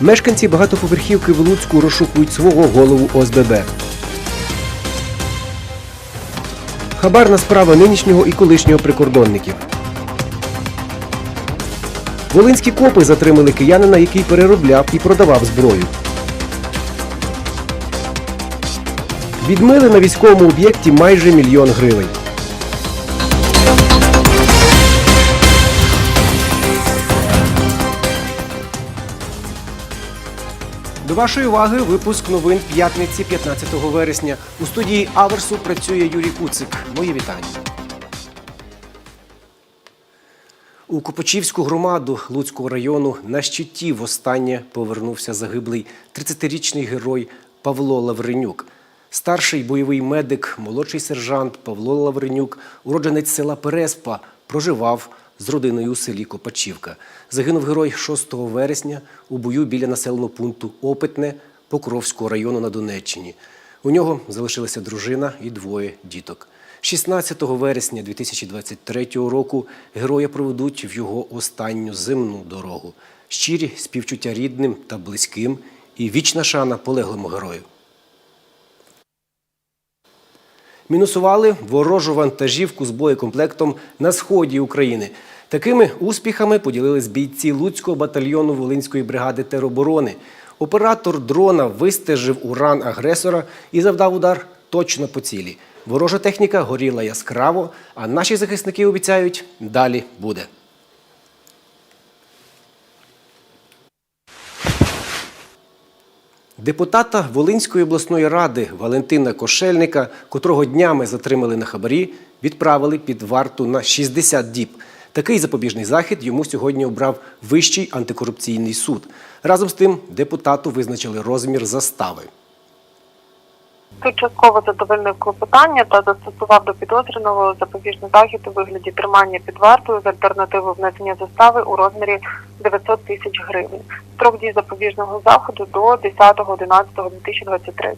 Мешканці багатоповерхівки в Луцьку розшукують свого голову ОСББ. Хабарна справа нинішнього і колишнього прикордонників. Волинські копи затримали киянина, який переробляв і продавав зброю. Відмили на військовому об'єкті майже мільйон гривень. До вашої уваги випуск новин п'ятниці 15 вересня. У студії Аверсу працює Юрій Куцик. Мої вітання. У Копачівську громаду Луцького району на щиті востаннє повернувся загиблий 30-річний герой Павло Лавренюк. Старший бойовий медик, молодший сержант Павло Лавренюк, уродженець села Переспа, проживав з родиною у селі Копачівка. Загинув герой 6 вересня у бою біля населеного пункту Опитне Покровського району на Донеччині. У нього залишилася дружина і двоє діток. 16 вересня 2023 року героя проведуть в його останню земну дорогу. Щирі співчуття рідним та близьким і вічна шана полеглому герою. Мінусували ворожу вантажівку з боєкомплектом на сході України. Такими успіхами поділились бійці Луцького батальйону Волинської бригади тероборони. Оператор дрона вистежив уран агресора і завдав удар точно по цілі. Ворожа техніка горіла яскраво, а наші захисники обіцяють, далі буде. Депутата Волинської обласної ради Валентина Кошельника, котрого днями затримали на хабарі, відправили під варту на 60 діб. Такий запобіжний захід йому сьогодні обрав Вищий антикорупційний суд. Разом з тим депутату визначили розмір застави. Суд частково задовольнив клопотання та застосував до підозрюваного запобіжний захід у вигляді тримання під вартою з альтернативою внесення застави у розмірі 900 тисяч гривень. Строк дії запобіжного заходу до 10.11.2023.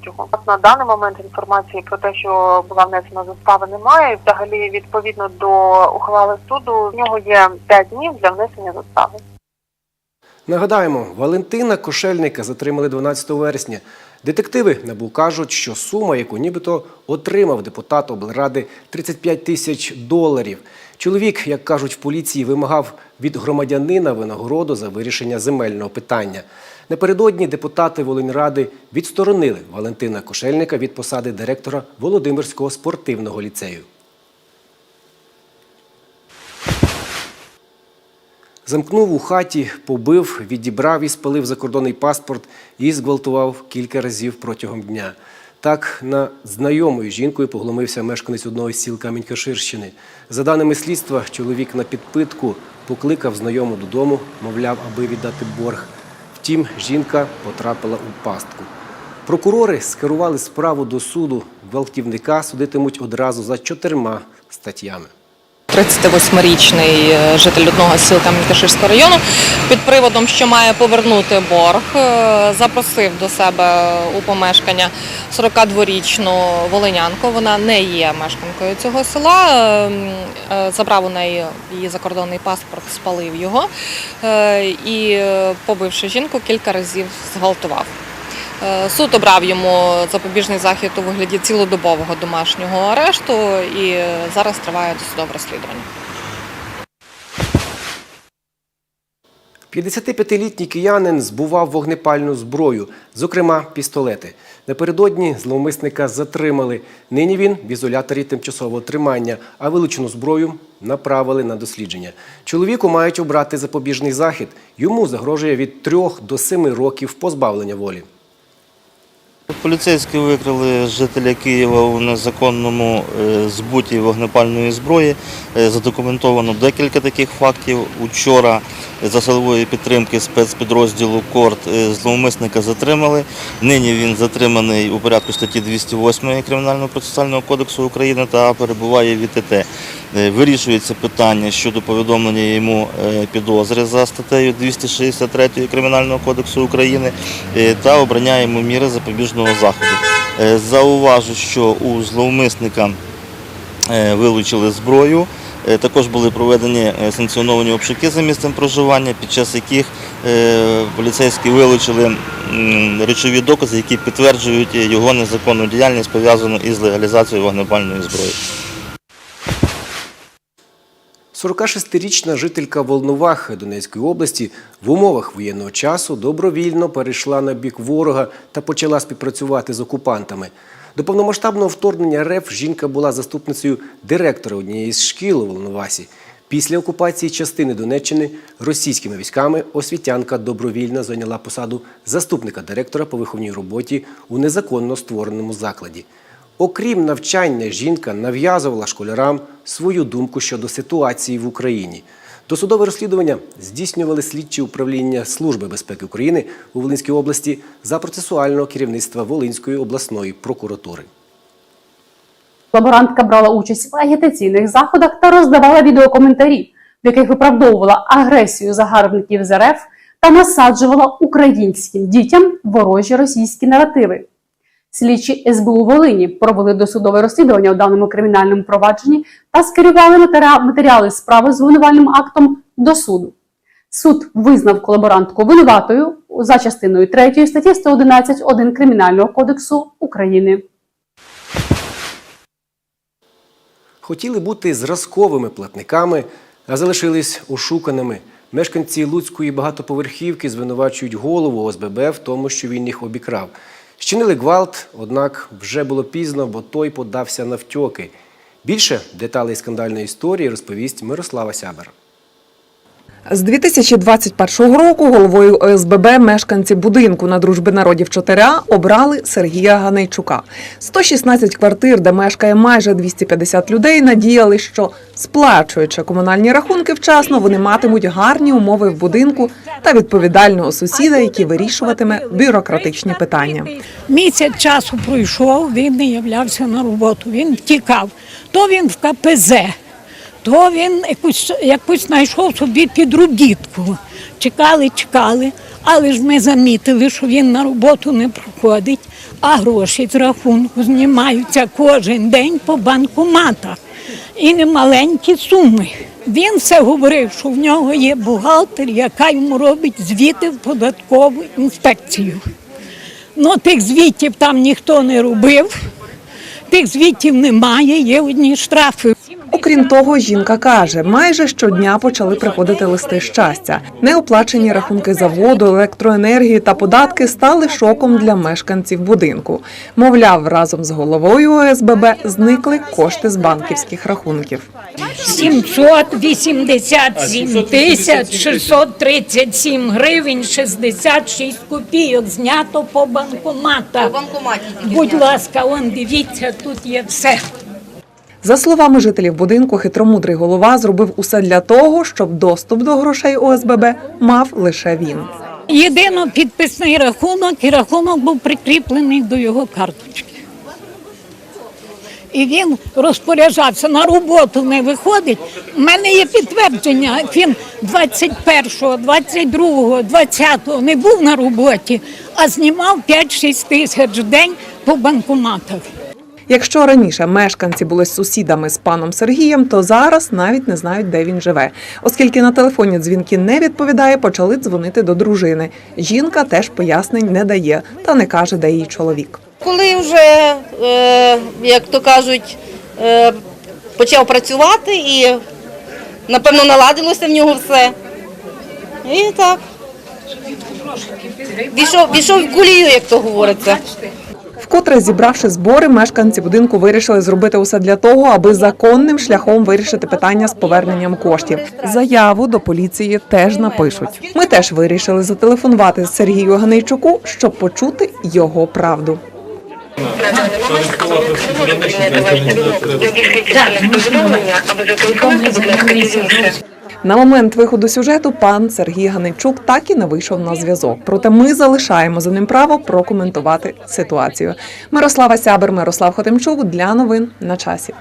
На даний момент інформації про те, що була внесена застава, немає. Взагалі, відповідно до ухвали суду, в нього є 5 днів для внесення застави. Нагадаємо, Валентина Кошельника затримали 12 вересня. Детективи НАБУ кажуть, що сума, яку нібито отримав депутат облради 35 тисяч доларів. Чоловік, як кажуть в поліції, вимагав від громадянина винагороду за вирішення земельного питання. Напередодні депутати Волиньради відсторонили Валентина Кошельника від посади директора Володимирського спортивного ліцею. Замкнув у хаті, побив, відібрав і спалив закордонний паспорт і зґвалтував кілька разів протягом дня. Так на знайомою жінкою поглумився мешканець одного з сіл Камінь-Каширщини. За даними слідства, чоловік на підпитку покликав знайому додому, мовляв, аби віддати борг. Втім, жінка потрапила у пастку. Прокурори скерували справу до суду. Гвалтівника судитимуть одразу за чотирма статтями. 38-річний е, житель одного сіл Кам'янка-Ширського району під приводом, що має повернути борг, е, запросив до себе у помешкання 42-річну волинянку. Вона не є мешканкою цього села. Е, Забрав у неї її закордонний паспорт, спалив його і, побивши жінку, кілька разів зґвалтував. Е, Суд обрав йому запобіжний захід у вигляді цілодобового домашнього арешту і зараз триває досудове розслідування. 55-літній киянин збував вогнепальну зброю, зокрема пістолети. Напередодні зловмисника затримали. Нині він в ізоляторі тимчасового тримання, а вилучену зброю направили на дослідження. Чоловіку мають обрати запобіжний захід. Йому загрожує від 3 до 7 років позбавлення волі. Поліцейські викрили жителя Києва у незаконному е, збуті вогнепальної зброї. Е, Задокументовано декілька таких фактів. Учора за силової підтримки спецпідрозділу Корт е, зловмисника затримали. Нині він затриманий у порядку статті 208 Кримінального процесуального кодексу України та перебуває в ІТТ. Вирішується питання щодо повідомлення йому підозри за статтею 263 Кримінального кодексу України та обрання йому міри запобіжного заходу. Е, Зауважу, що у зловмисника е, вилучили зброю. Е, Також були проведені санкціоновані обшуки за місцем проживання, під час яких поліцейські вилучили речові докази, які підтверджують його незаконну діяльність пов'язану із легалізацією вогнепальної зброї. 46-річна жителька Волновахи Донецької області в умовах воєнного часу добровільно перейшла на бік ворога та почала співпрацювати з окупантами. До повномасштабного вторгнення РФ жінка була заступницею директора однієї з шкіл у Волновасі. Після окупації частини Донеччини російськими військами освітянка добровільно зайняла посаду заступника директора по виховній роботі у незаконно створеному закладі. Окрім навчання, жінка нав'язувала школярам свою думку щодо ситуації в Україні. Досудове розслідування здійснювали слідчі управління Служби безпеки України у Волинській області за процесуального керівництва Волинської обласної прокуратури. Лаборантка брала участь в агітаційних заходах та роздавала відеокоментарі, в яких виправдовувала агресію загарбників з РФ та насаджувала українським дітям ворожі російські наративи. Слідчі СБУ Волині провели досудове розслідування у даному кримінальному провадженні та скерували матеріали справи з винувальним актом до суду. Суд визнав колаборантку винуватою за частиною 3 статті 111.1 Кримінального кодексу України. Хотіли бути зразковими платниками, а залишились ошуканими. Мешканці Луцької багатоповерхівки звинувачують голову ОСББ в тому, що він їх обікрав. Щинили гвалт, однак вже було пізно, бо той подався на втьоки. Більше деталей скандальної історії розповість Мирослава Сябер. З 2021 року головою ОСББ мешканці будинку на дружби народів 4А обрали Сергія Ганейчука. 116 квартир, де мешкає майже 250 людей, надіяли, що сплачуючи комунальні рахунки вчасно, вони матимуть гарні умови в будинку та відповідального сусіда, який вирішуватиме бюрократичні питання. Місяць часу пройшов, він не являвся на роботу, він втікав. То він в КПЗ, то він якусь, якусь знайшов собі підробітку. Чекали, чекали, але ж ми замітили, що він на роботу не приходить, а гроші з рахунку знімаються кожен день по банкоматах. І не маленькі суми. Він все говорив, що в нього є бухгалтер, яка йому робить звіти в податкову інспекцію. Ну, тих звітів там ніхто не робив, тих звітів немає, є одні штрафи. Окрім того, жінка каже, майже щодня почали приходити листи щастя. Неоплачені рахунки за воду, електроенергію та податки стали шоком для мешканців будинку. Мовляв, разом з головою ОСББ зникли кошти з банківських рахунків. 787 тисяч 637 гривень 66 копійок знято по банкоматах. Будь ласка, он дивіться, тут є все. За словами жителів будинку, хитромудрий голова зробив усе для того, щоб доступ до грошей ОСББ мав лише він. Єдино підписний рахунок, і рахунок був прикріплений до його карточки. І він розпоряджався, на роботу не виходить. У мене є підтвердження, він 21-го, 22-го, 20-го не був на роботі, а знімав 5-6 тисяч в день по банкоматах. Якщо раніше мешканці були сусідами з паном Сергієм, то зараз навіть не знають, де він живе. Оскільки на телефонні дзвінки не відповідає, почали дзвонити до дружини. Жінка теж пояснень не дає та не каже, де її чоловік. Коли вже, е, як то кажуть, е, почав працювати і, напевно, наладилося в нього все. І так. Війшов, війшов в кулію, як то говориться. Вкотре зібравши збори, мешканці будинку вирішили зробити усе для того, аби законним шляхом вирішити питання з поверненням коштів. Заяву до поліції теж напишуть. Ми теж вирішили зателефонувати Сергію Ганейчуку, щоб почути його правду. На момент виходу сюжету пан Сергій Ганичук так і не вийшов на зв'язок. Проте ми залишаємо за ним право прокоментувати ситуацію. Мирослава Сябер, Мирослав Хотимчук для новин на часі.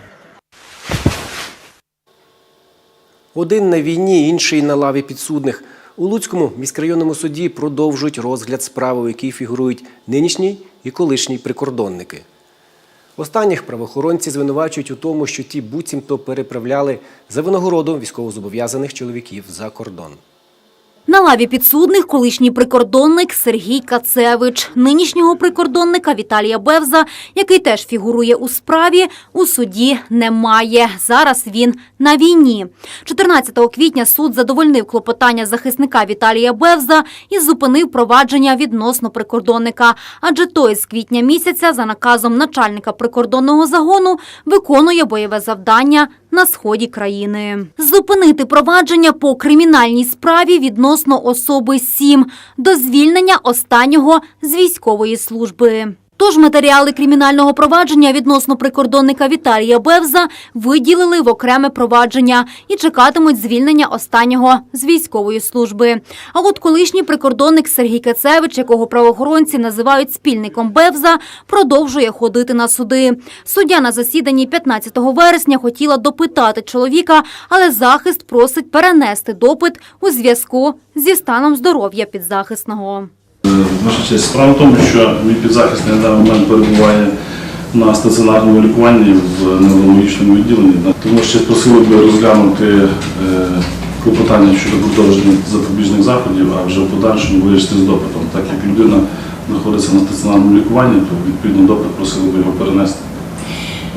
Один на війні, інший на лаві підсудних. У Луцькому міськрайонному суді продовжують розгляд справи, у якій фігурують нинішні і колишні прикордонники. Останніх правоохоронці звинувачують у тому, що ті буцімто переправляли за винагороду військовозобов'язаних чоловіків за кордон. На лаві підсудних колишній прикордонник Сергій Кацевич. Нинішнього прикордонника Віталія Бевза, який теж фігурує у справі, у суді немає. Зараз він на війні. 14 квітня суд задовольнив клопотання захисника Віталія Бевза і зупинив провадження відносно прикордонника. Адже той з квітня місяця за наказом начальника прикордонного загону виконує бойове завдання на сході країни. Зупинити провадження по кримінальній справі відносно особи 7 до звільнення останнього з військової служби. Тож матеріали кримінального провадження відносно прикордонника Віталія Бевза виділили в окреме провадження і чекатимуть звільнення останнього з військової служби. А от колишній прикордонник Сергій Кацевич, якого правоохоронці називають спільником Бевза, продовжує ходити на суди. Суддя на засіданні 15 вересня хотіла допитати чоловіка, але захист просить перенести допит у зв'язку зі станом здоров'я підзахисного. Ваша честь, справа в тому, що мій підзахисний на даний момент перебуває на стаціонарному лікуванні в неврологічному відділенні. Тому ще просили би розглянути е, клопотання щодо продовження запобіжних заходів, а вже в подальшому вирішити з допитом. Так як людина знаходиться на стаціонарному лікуванні, то відповідно допит просили би його перенести.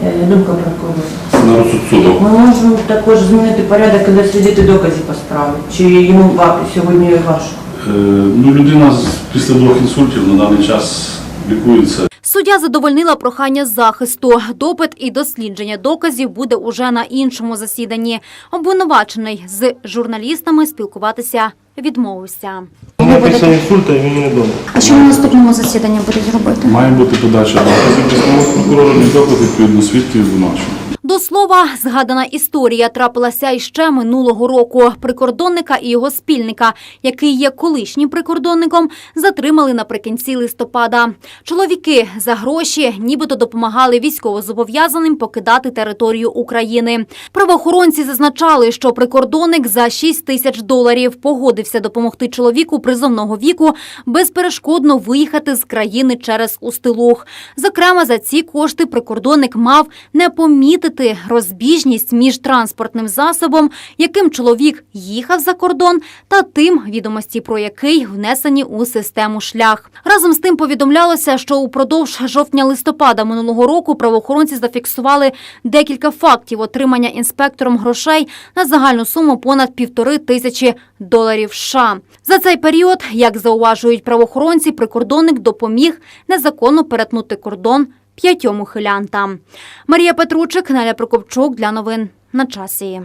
Е, Думка прокурора. На розсуд суду. Ми можемо також змінити порядок і дослідити докази по справі. Чи йому сьогодні важко? Е, Ну, людина з- після двох інсультів на даний час лікується. Суддя задовольнила прохання захисту. Допит і дослідження доказів буде уже на іншому засіданні. Обвинувачений з журналістами спілкуватися відмовився. Після інсульта він не вдома. А що на наступному засіданні будуть робити? Має бути подача доказів прокурора і допит відповідно свідків обвинувачення. До слова, згадана історія трапилася іще минулого року. Прикордонника і його спільника, який є колишнім прикордонником, затримали наприкінці листопада. Чоловіки за гроші нібито допомагали військовозобов'язаним покидати територію України. Правоохоронці зазначали, що прикордонник за 6 тисяч доларів погодився допомогти чоловіку призовного віку безперешкодно виїхати з країни через Устилуг. Зокрема, за ці кошти прикордонник мав не помітити розбіжність між транспортним засобом, яким чоловік їхав за кордон, та тим, відомості про який внесені у систему шлях. Разом з тим повідомлялося, що упродовж жовтня-листопада минулого року правоохоронці зафіксували декілька фактів отримання інспектором грошей на загальну суму понад півтори тисячі доларів США. За цей період, як зауважують правоохоронці, прикордонник допоміг незаконно перетнути кордон п'ятьом ухилянтам. Марія Петручик, Неля Прокопчук для новин на часі.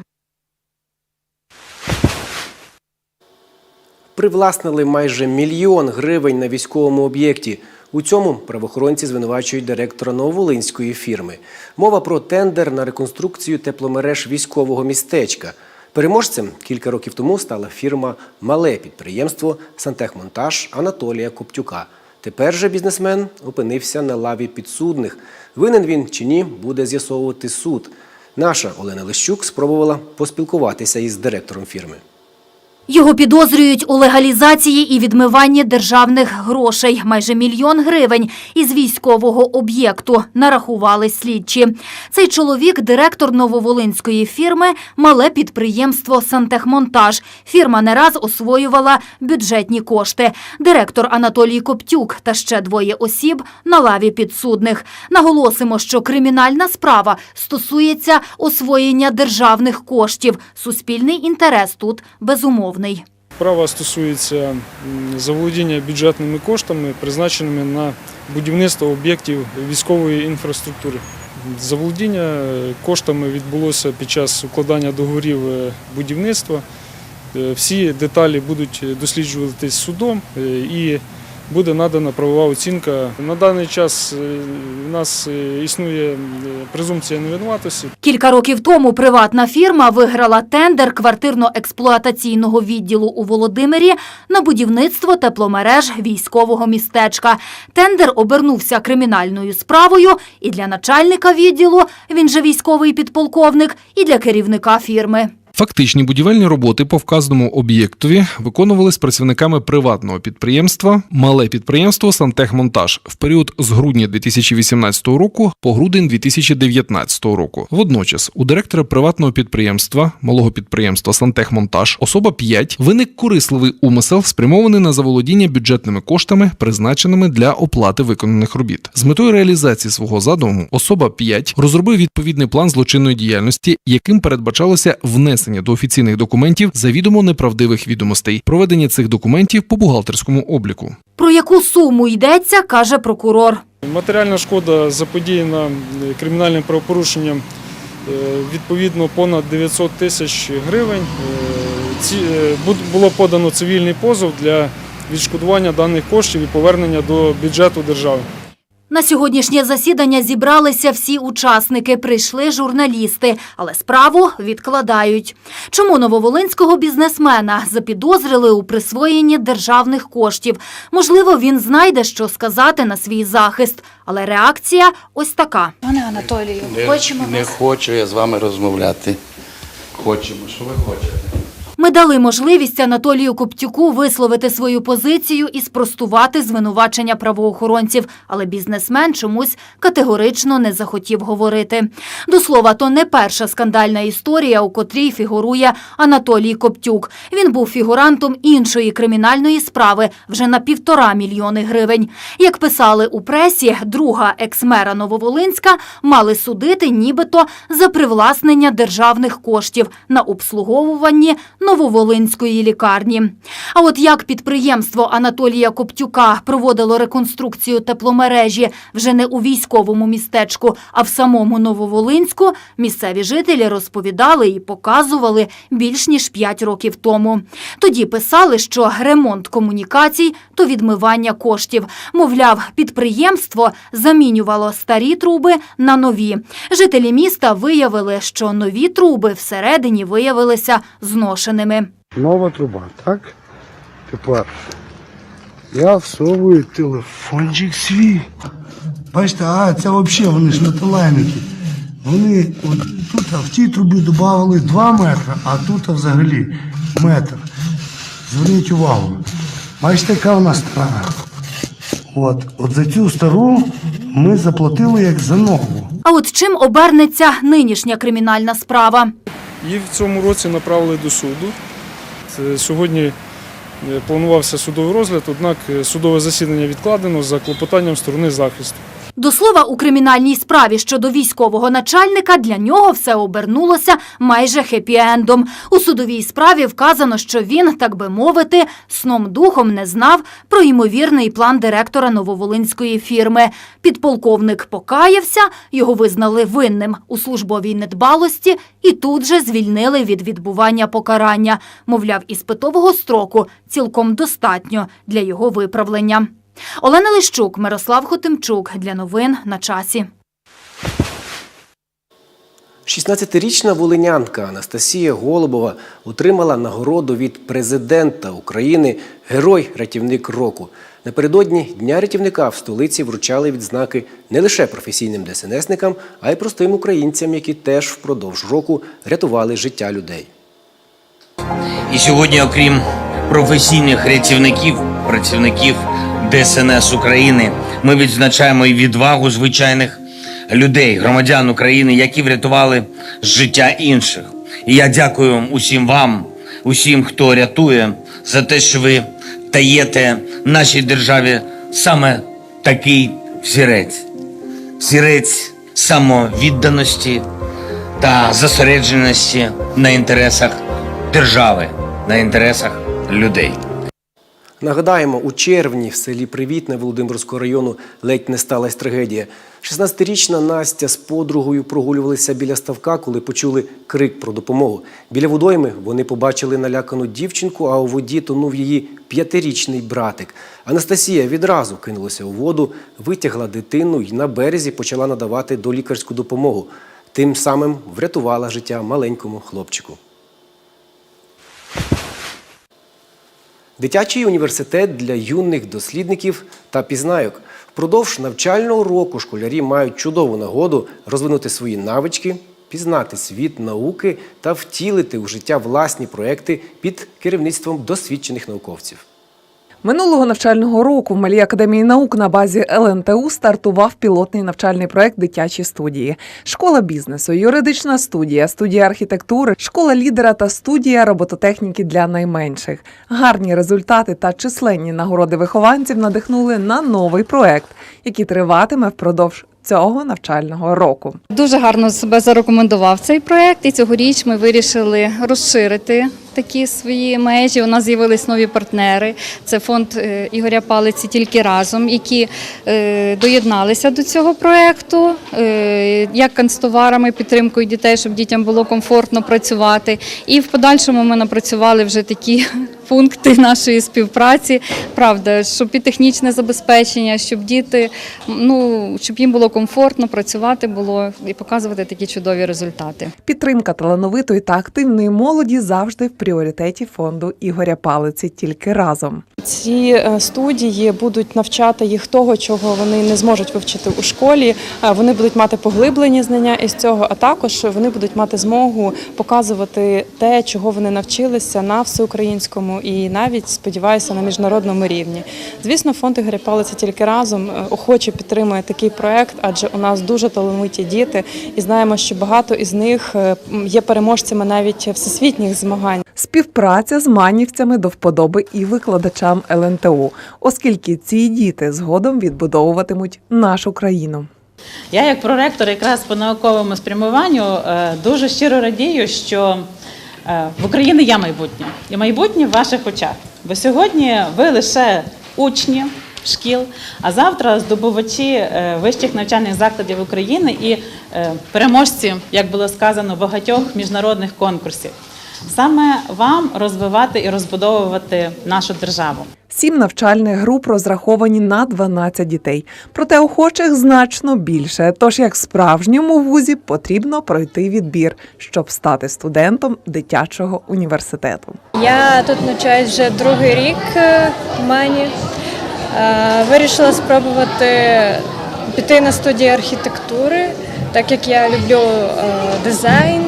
Привласнили майже мільйон гривень на військовому об'єкті. У цьому правоохоронці звинувачують директора нововолинської фірми. Мова про тендер на реконструкцію тепломереж військового містечка. Переможцем кілька років тому стала фірма Мале підприємство Сантехмонтаж Анатолія Коптюка. Тепер же бізнесмен опинився на лаві підсудних. Винен він чи ні, буде з'ясовувати суд. Наша Олена Лищук спробувала поспілкуватися із директором фірми. Його підозрюють у легалізації і відмиванні державних грошей. Майже мільйон гривень із військового об'єкту нарахували слідчі. Цей чоловік – директор нововолинської фірми «Мале підприємство «Сантехмонтаж». Фірма не раз освоювала бюджетні кошти. Директор Анатолій Коптюк та ще двоє осіб на лаві підсудних. Наголосимо, що кримінальна справа стосується освоєння державних коштів. Суспільний інтерес тут безумовний. Справа стосується заволодіння бюджетними коштами, призначеними на будівництво об'єктів військової інфраструктури. Заволодіння е, коштами відбулося під час укладання договорів е, будівництва. Е, Всі деталі будуть досліджуватись судом і буде надана правова оцінка. На даний час е, у нас е, існує е, презумпція невинуватості. Кілька років тому приватна фірма виграла тендер квартирно-експлуатаційного відділу у Володимирі на будівництво тепломереж військового містечка. Тендер обернувся кримінальною справою і для начальника відділу, він же військовий підполковник, і для керівника фірми. Фактичні будівельні роботи по вказаному об'єктові виконувались працівниками приватного підприємства Мале підприємство Сантехмонтаж в період з грудня 2018 року по грудень 2019 року. Водночас у директора приватного підприємства малого підприємства Сантехмонтаж особа 5 виник корисливий умисел, спрямований на заволодіння бюджетними коштами, призначеними для оплати виконаних робіт. З метою реалізації свого задуму особа 5 розробив відповідний план злочинної діяльності, яким передбачалося внесення до офіційних документів завідомо неправдивих відомостей, проведення цих документів по бухгалтерському обліку. Про яку суму йдеться, каже прокурор. Матеріальна шкода заподіяна е, кримінальним правопорушенням е, відповідно понад 900 тисяч гривень. Е, ці- Було подано цивільний позов для відшкодування даних коштів і повернення до бюджету держави. На сьогоднішнє засідання зібралися всі учасники, прийшли журналісти, але справу відкладають. Чому нововолинського бізнесмена запідозрили у присвоєнні державних коштів? Можливо, він знайде, що сказати на свій захист, але реакція ось така. Пане Анатолію, Не, хочемо не вас. хочу я з вами розмовляти. Хочемо, що ви хочете. Ми дали можливість Анатолію Коптюку висловити свою позицію і спростувати звинувачення правоохоронців, але бізнесмен чомусь категорично не захотів говорити. До слова, то не перша скандальна історія, у котрій фігурує Анатолій Коптюк. Він був фігурантом іншої кримінальної справи вже на півтора мільйони гривень. Як писали у пресі, друга екс-мера Нововолинська мали судити нібито за привласнення державних коштів на обслуговуванні Нововолинської лікарні. А от як підприємство Анатолія Коптюка проводило реконструкцію тепломережі вже не у військовому містечку, а в самому Нововолинську, місцеві жителі розповідали і показували більш ніж 5 років тому. Тоді писали, що ремонт комунікацій то відмивання коштів. Мовляв, підприємство замінювало старі труби на нові. Жителі міста виявили, що нові труби всередині виявилися зношеними. Нова труба, так? Тепер я всовую телефончик свій. Бачите, а це взагалі вони ж металевики. Вони от тут в тій трубі додали 2 метри, а тут взагалі метр. Зверніть увагу. Бачите, яка вона стара. От, от за цю стару ми заплатили як за нову. А от чим обернеться нинішня кримінальна справа? Її в цьому році направили до суду. Сьогодні е, планувався судовий розгляд, однак е, судове засідання відкладено за клопотанням сторони захисту. До слова, у кримінальній справі щодо військового начальника для нього все обернулося майже хеппі-ендом. У судовій справі вказано, що він, так би мовити, сном духом не знав про ймовірний план директора нововолинської фірми. Підполковник покаявся, його визнали винним у службовій недбалості і тут же звільнили від відбування покарання. Мовляв, іспитового строку цілком достатньо для його виправлення. Олена Лищук, Мирослав Хотимчук. Для новин на часі. 16-річна волинянка Анастасія Голубова отримала нагороду від президента України Герой-рятівник року. Напередодні Дня рятівника в столиці вручали відзнаки не лише професійним ДСНСникам, а й простим українцям, які теж впродовж року рятували життя людей. І сьогодні, окрім професійних рятівників, працівників ДСНС України, ми відзначаємо і відвагу звичайних людей, громадян України, які врятували життя інших. І я дякую усім вам, усім, хто рятує, за те, що ви даєте нашій державі саме такий взірець. Взірець самовідданості та зосередженості на інтересах держави, на інтересах людей. Нагадаємо, у червні в селі Привітне Володимирського району ледь не сталася трагедія. 16-річна Настя з подругою прогулювалися біля ставка, коли почули крик про допомогу. Біля водойми вони побачили налякану дівчинку, а у воді тонув її п'ятирічний братик. Анастасія відразу кинулася у воду, витягла дитину і на березі почала надавати долікарську допомогу. Тим самим врятувала життя маленькому хлопчику. Дитячий університет для юних дослідників та пізнайок. Впродовж навчального року школярі мають чудову нагоду розвинути свої навички пізнати світ науки та втілити у життя власні проекти під керівництвом досвідчених науковців. Минулого навчального року в Малій академії наук на базі ЛНТУ стартував пілотний навчальний проект дитячі студії, школа бізнесу, юридична студія, студія архітектури, школа лідера та студія робототехніки для найменших. Гарні результати та численні нагороди вихованців надихнули на новий проект, який триватиме впродовж цього навчального року. Дуже гарно себе зарекомендував цей проект, і цьогоріч ми вирішили розширити такі свої межі. У нас з'явились нові партнери. Це фонд е, Ігоря Палиці тільки разом, які е, доєдналися до цього проекту, е, як канцтоварами, підтримкою дітей, щоб дітям було комфортно працювати. І в подальшому ми напрацювали вже такі пункти нашої співпраці. Правда, щоб і технічне забезпечення, щоб діти, ну щоб їм було комфортно працювати було і показувати такі чудові результати. Підтримка талановитої та активної молоді завжди в пріоритеті фонду Ігоря Палиці тільки разом. Ці е, студії будуть навчати їх того, чого вони не зможуть вивчити у школі. Е, Вони будуть мати поглиблені знання із цього, а також вони будуть мати змогу показувати те, чого вони навчилися на всеукраїнському і навіть сподіваюся на міжнародному рівні. Звісно, фонд Ігоря Палиця тільки разом е, охоче підтримує такий проект, адже у нас дуже талановиті діти, і знаємо, що багато із них є переможцями навіть всесвітніх змагань. Співпраця з манівцями до вподоби і викладачам ЛНТУ, оскільки ці діти згодом відбудовуватимуть нашу країну. Я, як проректор, якраз по науковому спрямуванню, е, дуже щиро радію, що е, в Україні є майбутнє, і майбутнє в ваших очах. Бо сьогодні ви лише учні шкіл, а завтра здобувачі е, вищих навчальних закладів України і переможці, як було сказано, багатьох міжнародних конкурсів. Саме вам розвивати і розбудовувати нашу державу. Сім навчальних груп розраховані на 12 дітей. Проте охочих значно більше. Тож, як справжньому вузі, потрібно пройти відбір, щоб стати студентом дитячого університету. Я тут навчаюсь вже другий рік е, в Мані. Е, Вирішила спробувати піти на студію архітектури, так як я люблю е, дизайн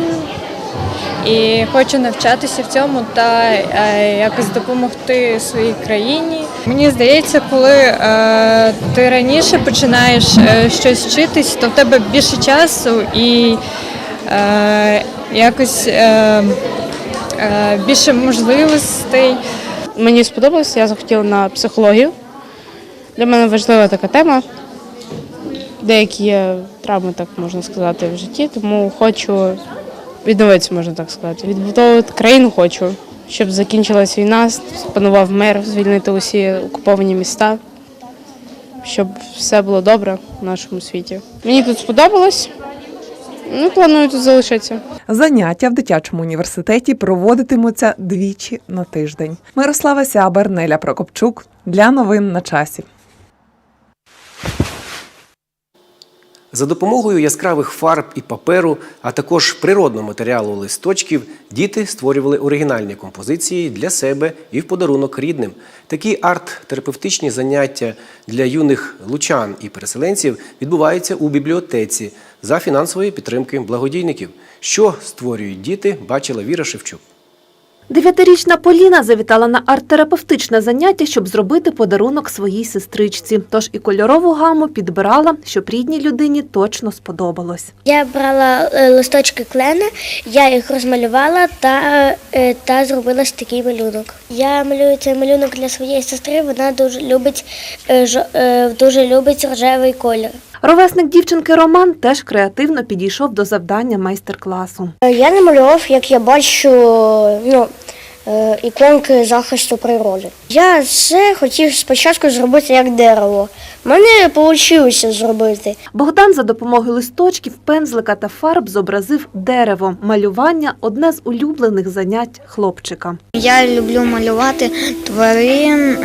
і хочу навчатися в цьому та е, якось допомогти своїй країні. Мені здається, коли е, ти раніше починаєш е, щось вчитись, то в тебе більше часу і якось більше можливостей. Мені сподобалося, я захотіла на психологію. Для мене важлива така тема. Деякі травми, так можна сказати, в житті, тому хочу відновитися, можна так сказати. Відбудовувати країну хочу, щоб закінчилась війна, панував мир, звільнити усі окуповані міста, щоб все було добре в нашому світі. Мені тут сподобалось. Ну, планую тут залишитися. Заняття в дитячому університеті проводитимуться двічі на тиждень. Мирослава Сябер, Неля Прокопчук для новин на часі. За допомогою яскравих фарб і паперу, а також природного матеріалу листочків, діти створювали оригінальні композиції для себе і в подарунок рідним. Такі арт-терапевтичні заняття для юних лучан і переселенців відбуваються у бібліотеці за фінансової підтримки благодійників. Що створюють діти, бачила Віра Шевчук. Дев'ятирічна Поліна завітала на арт-терапевтичне заняття, щоб зробити подарунок своїй сестричці. Тож і кольорову гаму підбирала, щоб рідній людині точно сподобалось. Я брала е, листочки клена, я їх розмалювала та, е, та зробила такий малюнок. Я малюю цей малюнок для своєї сестри. Вона дуже любить е, дуже любить рожевий колір. Ровесник дівчинки Роман теж креативно підійшов до завдання майстер-класу. Е, Я намалював, як я бачу, ну, е, іконки захисту природи. Я це хотів спочатку зробити як дерево. Мене вийшло зробити. Богдан за допомогою листочків, пензлика та фарб зобразив дерево. Малювання одне з улюблених занять хлопчика. Я люблю малювати тварин,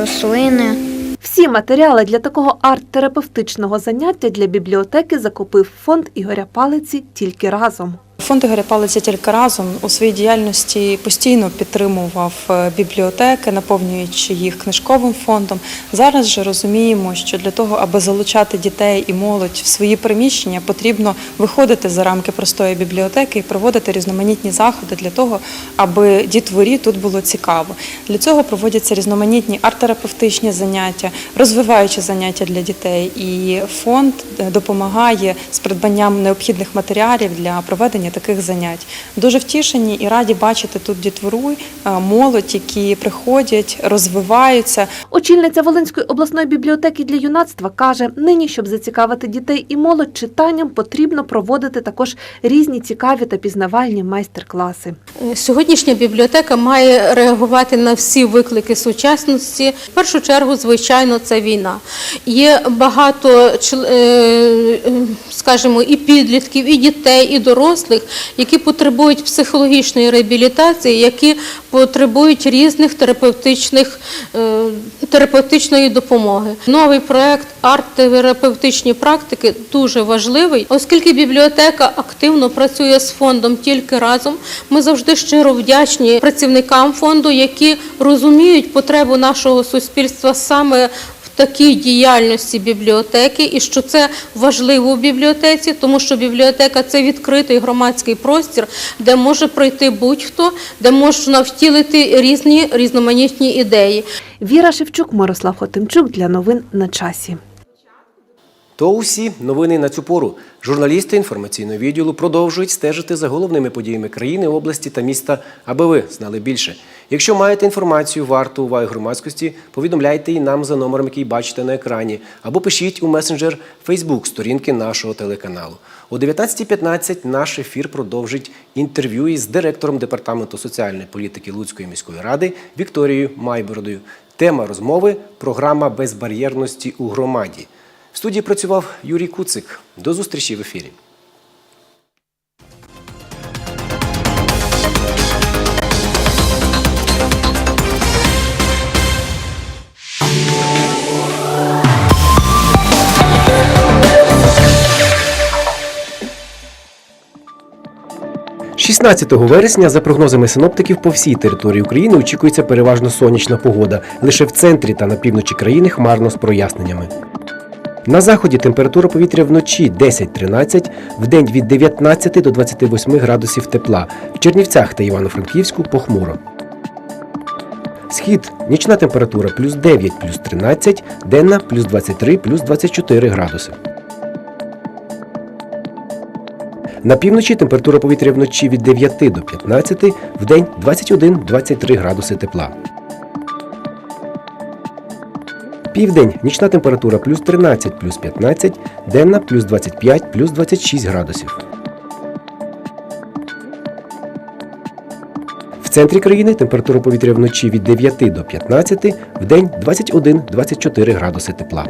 рослини. Всі матеріали для такого арт-терапевтичного заняття для бібліотеки закупив фонд Ігоря Палиці тільки разом. Фонд Ігоря Палиця тільки разом у своїй діяльності постійно підтримував е, бібліотеки, наповнюючи їх книжковим фондом. Зараз же розуміємо, що для того, аби залучати дітей і молодь в свої приміщення, потрібно виходити за рамки простої бібліотеки і проводити різноманітні заходи для того, аби дітворі тут було цікаво. Для цього проводяться різноманітні арт-терапевтичні заняття, розвиваючі заняття для дітей. І фонд е, допомагає з придбанням необхідних матеріалів для проведення таких занять. Дуже втішені і раді бачити тут дітвору, е, молодь, які приходять, розвиваються. Очільниця Волинської обласної бібліотеки для юнацтва каже, нині, щоб зацікавити дітей і молодь читанням, потрібно проводити також різні цікаві та пізнавальні майстер-класи. Сьогоднішня бібліотека має реагувати на всі виклики сучасності. В першу чергу, звичайно, це війна. Є багато, е, е, скажімо, і підлітків, і дітей, і дорослих, які потребують психологічної реабілітації, які потребують різних терапевтичних е, терапевтичної допомоги. Новий проект арт-терапевтичні практики дуже важливий, оскільки бібліотека активно працює з фондом тільки разом. Ми завжди щиро вдячні працівникам фонду, які розуміють потребу нашого суспільства саме. Такій діяльності бібліотеки, і що це важливо в бібліотеці, тому що бібліотека це відкритий громадський простір, де може прийти будь-хто, де можна втілити різні різноманітні ідеї. Віра Шевчук, Мирослав Хотимчук для новин на часі. То усі новини на цю пору. Журналісти інформаційного відділу продовжують стежити за головними подіями країни, області та міста, аби ви знали більше. Якщо маєте інформацію варту уваги громадськості, повідомляйте її нам за номером, який бачите на екрані, або пишіть у месенджер Facebook сторінки нашого телеканалу. О 19.15 наш ефір продовжить інтерв'ю із директором департаменту соціальної політики Луцької міської ради Вікторією Майбородою. Тема розмови програма безбар'єрності у громаді. Студії працював Юрій Куцик. До зустрічі в ефірі. – 16 вересня, за прогнозами синоптиків, по всій території України очікується переважно сонячна погода. Лише в центрі та на півночі країни хмарно з проясненнями. На заході температура повітря вночі 10-13, вдень від 19 до 28 градусів тепла. В Чернівцях та Івано-Франківську похмуро. Схід нічна температура плюс 9, плюс 13, денна плюс 23, плюс 24 градуси. На півночі температура повітря вночі від 9 до 15, вдень 21-23 градуси тепла. Південь нічна температура плюс 13, плюс 15, денна плюс 25, плюс 26 градусів. В центрі країни температура повітря вночі від 9 до 15, вдень 21-24 градуси тепла.